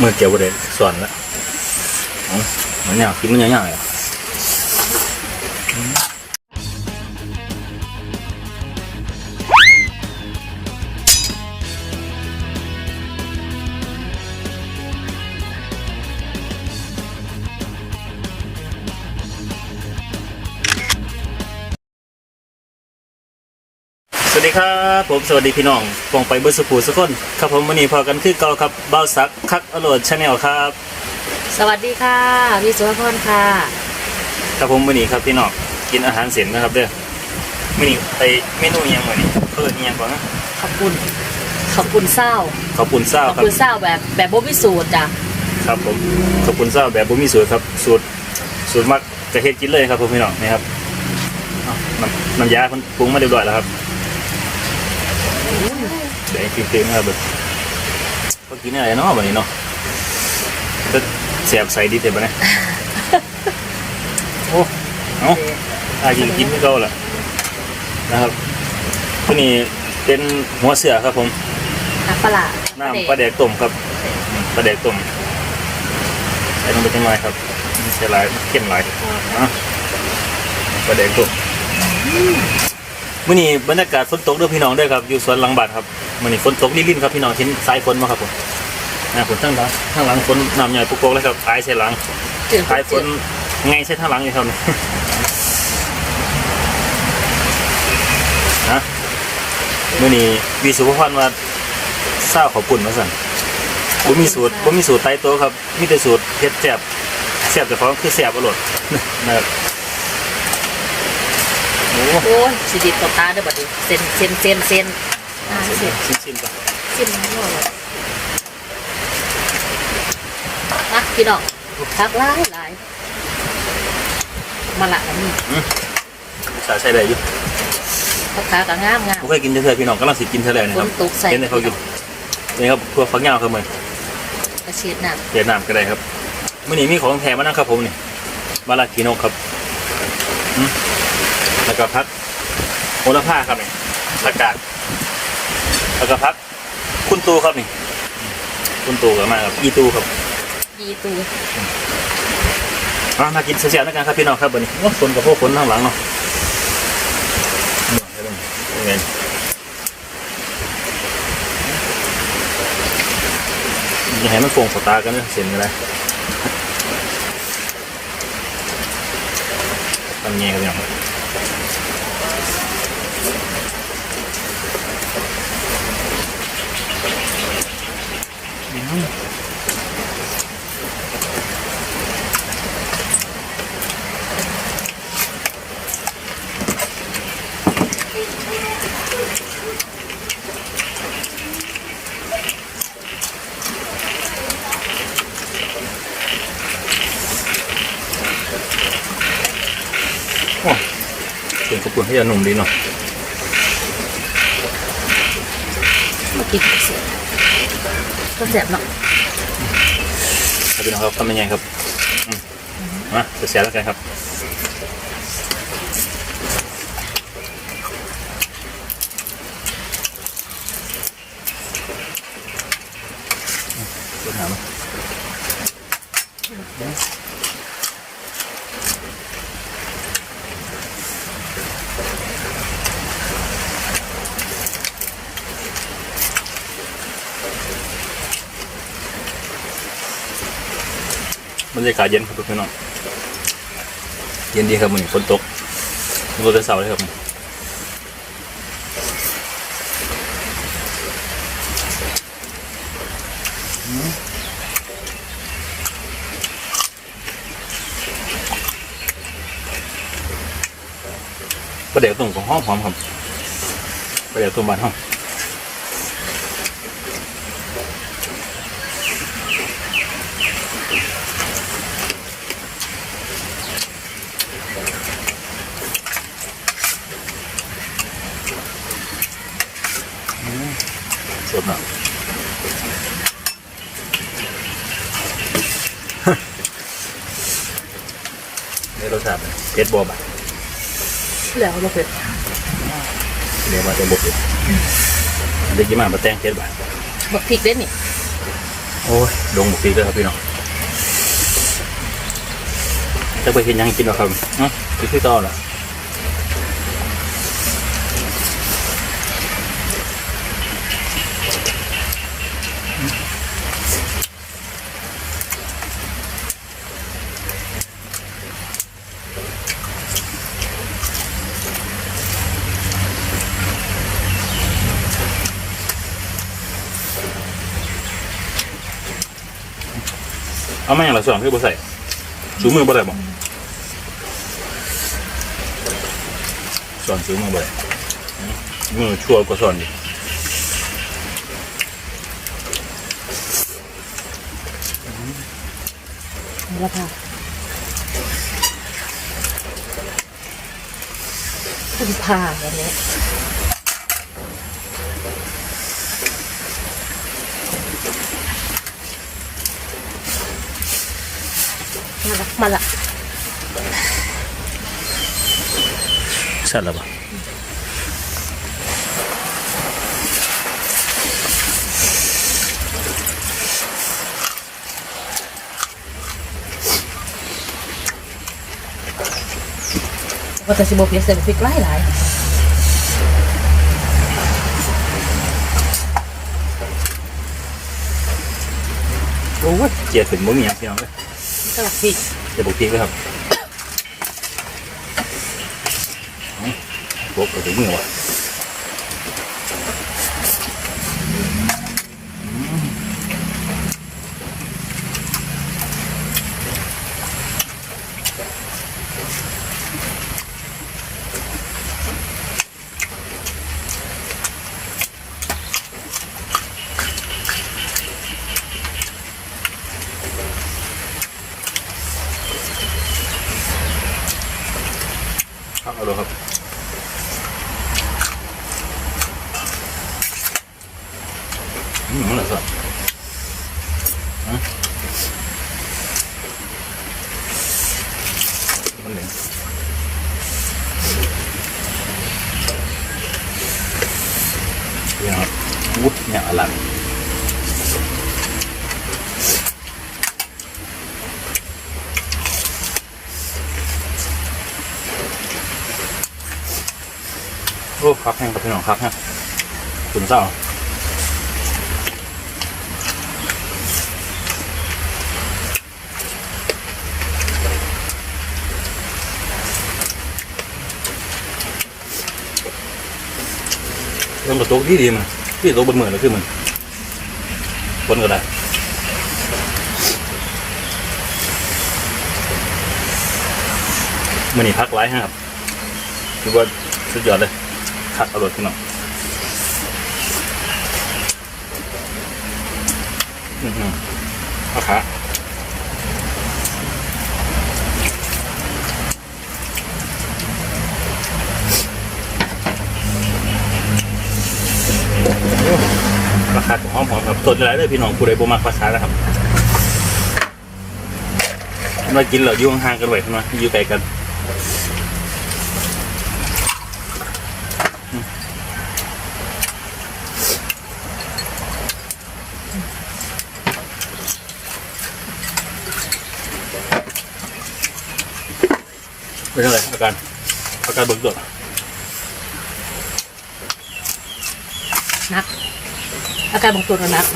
มือเกี่ยวประเด้สอนละอ๋อมันยากกินมันยากๆเลย สวัสดีครับผมสวัสดีพี่น้องปองไปเบอร์สปูสกคนครับผมวันนี้พอกันคือเก่าครับเบ้าซักคักอโหลดชาแนลครับ สวัสดีค่ะพี่สุภพรค่ะครับผมวันนี้ครับพี่น้องกินอาหารเสร็จนะครับเด้อวันนี้ไปเมนูอิหยังวันนี้เปิดยังก่อนนะขอบคุณขอบคุณเศร้าขอบคุณเศร้าขอบครับคุณเศร้าแบบแบบบ่มีสูตรจ้ะครับผมขอบคุณเศร้าแบบบุมีสูตรครับสูตรสูตรมักจะเฮ็ดกินเลยครับผมพี่น้องนี่ครับเอาน้ำน้ำยาคนปรุงมาเรียบร้อยแล้วครับ เดี๋ยวกินๆนะครับเบิดก็กินอะไรเนาะวันนี้เนาะจะแสบใส่ดีเต็มไปเนี่ยโอ้เอาอากินกินไม่เก่าละนะครับตัวนี้เป็นหัวเสือครับผมน้ำปลาร้าน้ำปลาแดกต้มครับปลาแดกต้มใส่ลงไปจังไรครับใส่หลายเข้มหลายนะปลาแดกต้ม มื่อนี้บรรยากาศฝนตกเด้วยพี่น้องด้วยครับอยู่สวนหลังบ้านครับมื่อนี้ฝนตกลิ่นๆครับพี่น้องทิ้นสายฝนมาครับผมนะฝนทั้งหลังทั้งหลังฝนน้ำใหญ่ปุกโกกเลยครับปลายใส่หลังจืดปลายฝนไงใส่ทั้งหลังอยู่ครับนี่นะมื่อนี้วีสุภพรว่าเศร้าขอบคุณมาสั่นบ่มีสูตรบ่มีสูตรไตายตัวครับมีแต่สูตรเฮ็ดแซ่บแซ่บแต่ของคือแซ่บอร่อยนะครับ โอ้โอ้ยสิดิบกับตาเด้อบัดนี้เส้นเส้นเส้นเส้นอ่าเส้นชิ้นชิ้นๆก่อนเส้นมันอร่อยมาพี่น้องพักหลายหลายมาละอันนี้สาใส่ได้อยู่พักขากับงามงามบ่เคยกินเทื่อๆพี่น้องกำลังสิกินเทื่อแล้วนี่ฝครันบตกใส่เห็นให้เขากินนี่ครับพวกฟักยาวครับมื้อกระเชียดน้เวียดนามก็ได้ครับมื้อนี้มีของแถมมานะครับผมนี่บารากิโนกครับอืม แล้วก็พักโหระพาครับนี่ผักกาดแล้วก็พักคุณตูครับนี่ คุณตูก็มาครับอีตูครับำยีตูอะมากินเสียๆแล้วกันครับพี่น้องครับวันนี้ว่าฝนกับพวกฝนข้างหลังเนาะนี่เป็นไงอย่าให้มันโกงสตาร์กันนะเสียนกันเลยทำเงี้ยครับพี่น้องโอ้ เสียงขอบคุณให้ยาหนุ่มดีเนาะมากินเสีย ก็แสบเนาะครับพี่น้องครับทำยังไงครับอืมมาเสียแล้วกันครับอืมเดี๋ยวหามา บรรยากาศเย็นครับพี่น้องเย็นดีครับมันฝนตกรถจะเสาร์เลยครับประเดี๋ยวตรงของห้องหอมครับประเดี๋ยวตรงบ้านห้องสดหน่อย นี่ รสชาติเผ็ดบอบะแล้วมาเผ็ดเรียกว่าจะบกเผ็ดเด็กยี่มามาแต่งเผ็ดบะบักพริกเด้นี่โอ้ยดงบุกปีเลยครับพี่น้องจะไปเห็นยังกินหรอครับเนาะคือที่ต่อละ เอามาอย่างละส่วนคือบ่ใส่ชูมือบ่ได้บ่ส่วนชูมือบ่ได้มือชั่วกว่าส่วนดิแล้วค่ะคุณผ่าอย่างนี้ มาละมาละใช่แล้วบ่ว่าแต่ สิบเพียเสร็จพริกไล่หลายโอ้ยเจียดถึงบ่มีหยังพี่น้องเลยสลับพริกจะบุกปีเลยครับบกไปถึงมือว่ะครับเอาเลยครับ อืมนั่นแหละสิฮะมันเหลงเนี่ยครับวุ้ดเนี่ยอลังโอ้ครับแห้งครับพี่น้องครับฮะคุณเศร้าเริ่มกระตุกที่ดีมันที่โตะบนเหมือเลยคือมันบนก็ได้มันนี่พักไร้ครับคือว่าสุดยอดเลยคัดเอารถพี่น้องอือหือเอาขา ราคาของหอมหอมครับสดอะไรเลยพี่น้องผู้ใดบ่มักภาษานะครับมากินเหล่าอยู่งห่างกันไว้ขึ้นมาอยู่ไกลกันเป็นอะไรอาการอาการเบิกตัวนัก อาการบางตัวก็นัก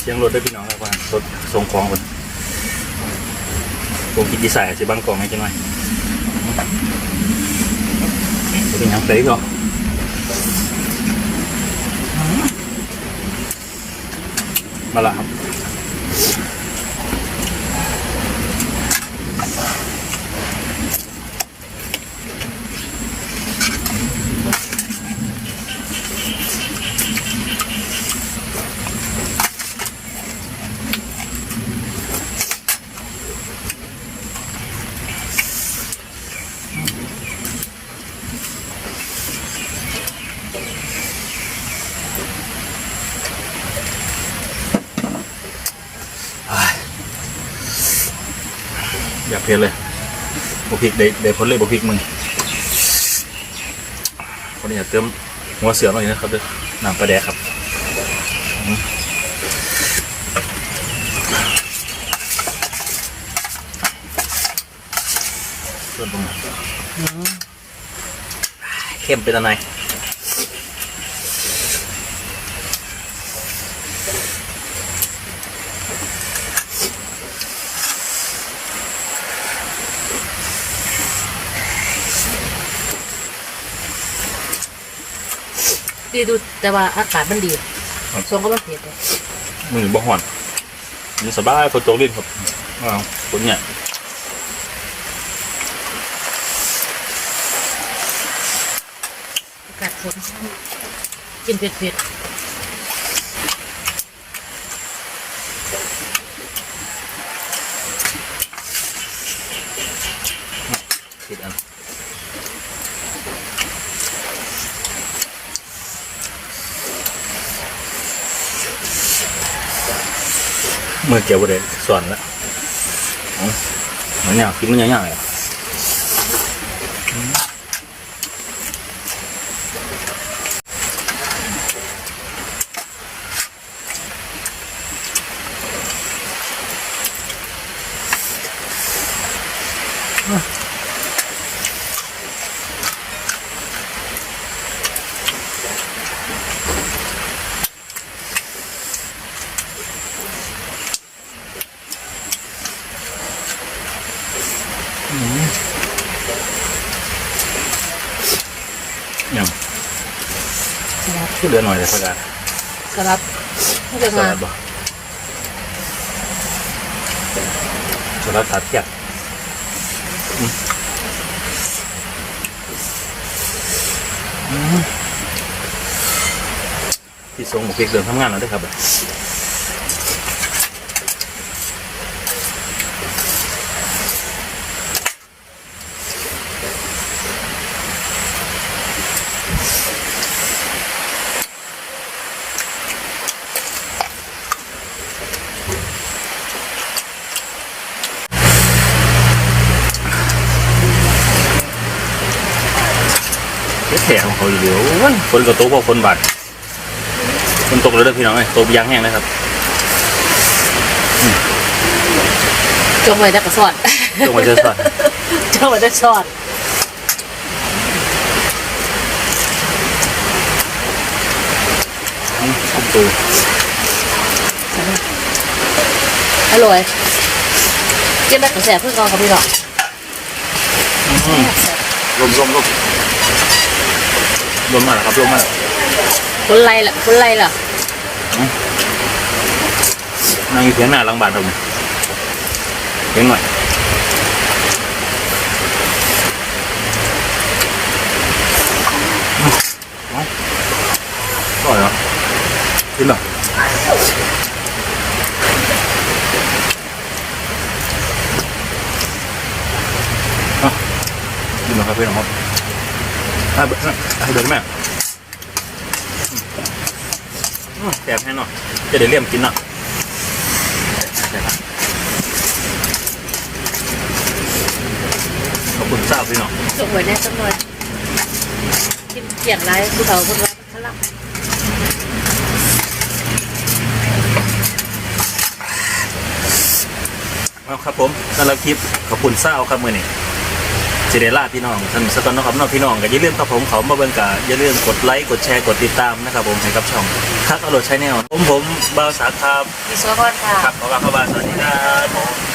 เสียงรถได้พี่น้องแล้วว่ารถส่งของคนผมกินดีใส่สิบางกล่องให้จังหน่อยจะเป็นหยังเตะก็ มาละครับ เพียเลยบพริกได้ได้ผลเลยบพริกมึงคนนี้อยากเติมหัวเสือหน่อยนะครับเด้อน้ำปลาแดกครับอืมส่วนตรงไหนเข้มเป็นอะไร ดีดูแต่ว่าอากาศมันดีทรงก็มันเผ็ดเลยมือบ่ห่อนมันสบายฝนตกลิ้นครับอ้าวฝนเนี่ยอากาศฝนกินเผ็ดเผ็ดผิ เมื่อเกี่ยวประเด็นส่วนละอ๋อเหมือนอย่างกินมันยังไงอะยัง สลัดขึ้นเดือนหน่อยเลยสักการสลัดให้จะสมาลัดบ่สลัดตัดแกะอืมอืมพี่ทรงหมกเปียกเดินทำงานแล้วด้วยครับ แถของเขาอยู่เดียวโอ้ยฝนก็ตกพอฝนบาดฝนตกเลยเด้อพี่น้องเอ้ยตกยางแห้งนะครับจงไว้ได้กระสอดตกมาเจอสัตว์จงไว้ได้สอดอืมขึ้นตูอร่อยกินได้กระแสเพื่อนกองกับพี่หรอกอืมลมลม ลมลมมาแล้วครับลมมาแล้วคนไรล่ะคนไรล่ะนั่งอยู่เทียงหน้าหลังบ้านครับผมเทียงหน่อยเอาอร่อยเหรอกินเหรอเอากินเหรอครับพี่น้องครับ ให้เบิร์ดให้เบิร์ดแม่อืมแสบให้หน่อยจะได้เลี่ยมกินเนาะขอบคุณทราบพี่น้องจงไว้ได้สักหน่อยกินเกียงไรผู้เฒ่าคนว่าพลังเอาครับผมสำหรับคลิปขอบคุณทราบครับมือนี้ เจเดล่าพี่น้องท่านสกอนนะครับน้องพี่น้องก็อย่าลืมครับผมเขามาเบิ่งกะอย่าลืมกดไลค์กดแชร์กดติดตามนะครับผมให้กับช่องคักอร่อยชแนลผมผมบ่าวสาครับมีโซกอนค่ะครับขอบคุณครับสวัสดีครับผม